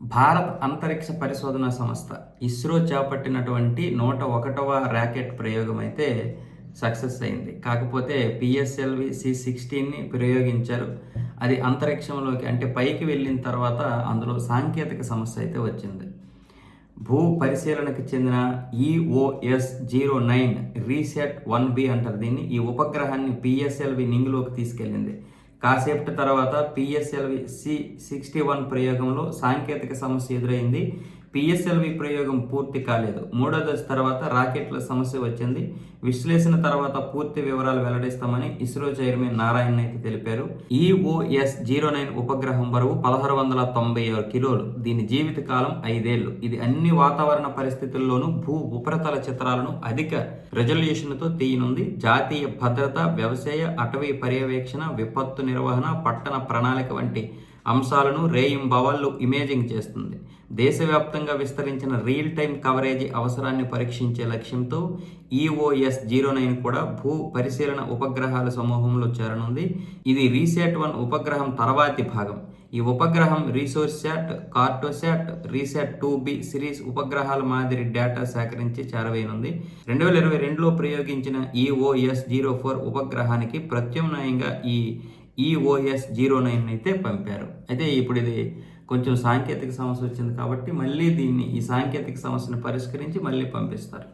భారత్ అంతరిక్ష పరిశోధన సంస్థ ఇస్రో చేపట్టినటువంటి నూట ఒకటవ ర్యాకెట్ ప్రయోగం అయితే సక్సెస్ అయింది. కాకపోతే పిఎస్ఎల్వి సి సిక్స్టీన్ని ప్రయోగించారు. అది అంతరిక్షంలోకి అంటే పైకి వెళ్ళిన తర్వాత అందులో సాంకేతిక సమస్య అయితే వచ్చింది. భూ పరిశీలనకు చెందిన EOS zero nine RISAT one B అంటారు. దీన్ని ఈ ఉపగ్రహాన్ని పిఎస్ఎల్వి నింగ్లోకి తీసుకెళ్ళింది. కాసేపటి తర్వాత పిఎస్ఎల్వి సి సిక్స్టీ వన్ ప్రయోగంలో సాంకేతిక సమస్య ఎదురైంది. పిఎస్ఎల్వి ప్రయోగం పూర్తి కాలేదు. మూడో దశ తర్వాత రాకెట్ల సమస్య వచ్చింది. విశ్లేషణ తర్వాత పూర్తి వివరాలు వెల్లడిస్తామని ఇస్రో చైర్మన్ నారాయణ అయితే తెలిపారు. ఈఓఎస్ జీరో నైన్ ఉపగ్రహం బరువు పదహారు వందల తొంభై ఆరు కిలోలు. దీని జీవిత కాలం ఐదేళ్ళు ఇది అన్ని వాతావరణ పరిస్థితుల్లోనూ భూ ఉపరితల చిత్రాలను అధిక రెజల్యూషన్తో తీయనుంది. జాతీయ భద్రత వ్యవసాయ అటవీ పర్యవేక్షణ విపత్తు నిర్వహణ పట్టణ ప్రణాళిక వంటి అంశాలను రేయింబవళ్ళు ఇమేజింగ్ చేస్తుంది. దేశవ్యాప్తంగా విస్తరించిన రియల్ టైం కవరేజీ అవసరాన్ని పరీక్షించే లక్ష్యంతో ఈఓఎస్ జీరో నైన్ కూడా భూ పరిశీలన ఉపగ్రహాల సమూహంలో చేరనుంది. ఇది రీసెట్ వన్ ఉపగ్రహం తర్వాతి భాగం. ఈ ఉపగ్రహం Resourcesat Cartosat RISAT two B series ఉపగ్రహాల మాదిరి డేటా సేకరించి చేరవేయనుంది. రెండు వేల ఇరవై రెండులో ప్రయోగించిన ఈఓఎస్ జీరో ఫోర్ ఉపగ్రహానికి ప్రత్యామ్నాయంగా ఈ ఈఓఎస్ జీరో నైన్ అయితే పంపారు. అయితే ఇప్పుడు ఇది కొంచెం సాంకేతిక సమస్య వచ్చింది కాబట్టి మళ్ళీ దీన్ని ఈ సాంకేతిక సమస్యను పరిష్కరించి మళ్ళీ పంపిస్తారు.